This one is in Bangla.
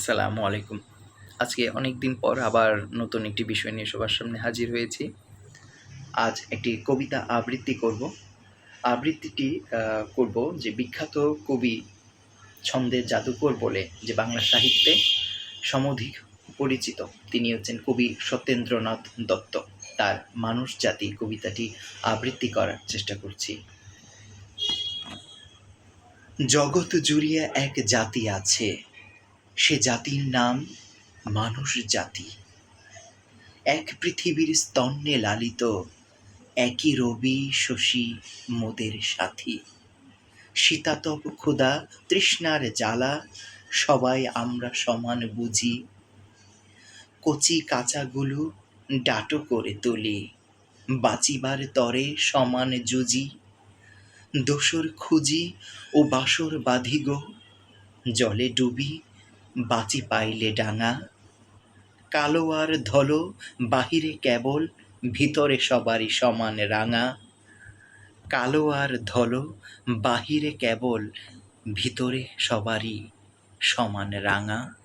আসসালামু আলাইকুম। আজকে অনেক দিন পর আবার নতুন একটি বিষয় নিয়ে সবার সামনে হাজির হয়েছি। আজ একটি কবিতা আবৃত্তি করব। আবৃত্তিটি করব যে বিখ্যাত কবি ছন্দের জাদুকর বলে যে বাংলা সাহিত্যে সমধিক পরিচিত। তিনি হচ্ছেন কবি সত্যেন্দ্রনাথ দত্ত। তার মানুষ জাতি কবিতাটি আবৃত্তি করার চেষ্টা করছি। জগৎ জুড়িয়ে এক জাতি আছে। সে জাতির নাম মানুষ জাতি। এক পৃথিবীর স্তন্যে লালিত, একই রবি শশী মোদের সাথী। শীতাতপ ক্ষুধা, তৃষ্ণার জ্বালা, সবাই আমরা সমান বুঝি। কচি কাঁচাগুলো ডাটো করে তুলি, বাঁচিবার তরে সমান জুজি দোসর খুঁজি ও বাসর বাঁধিগো জলে ডুবি বাঁচি পাইলে ডাঙা। কালো আর ধলো, বাহিরে কেবল, ভিতরে সবারই সমান রাঙা। কালো আর ধলো, বাহিরে কেবল, ভিতরে সবারই সমান রাঙা।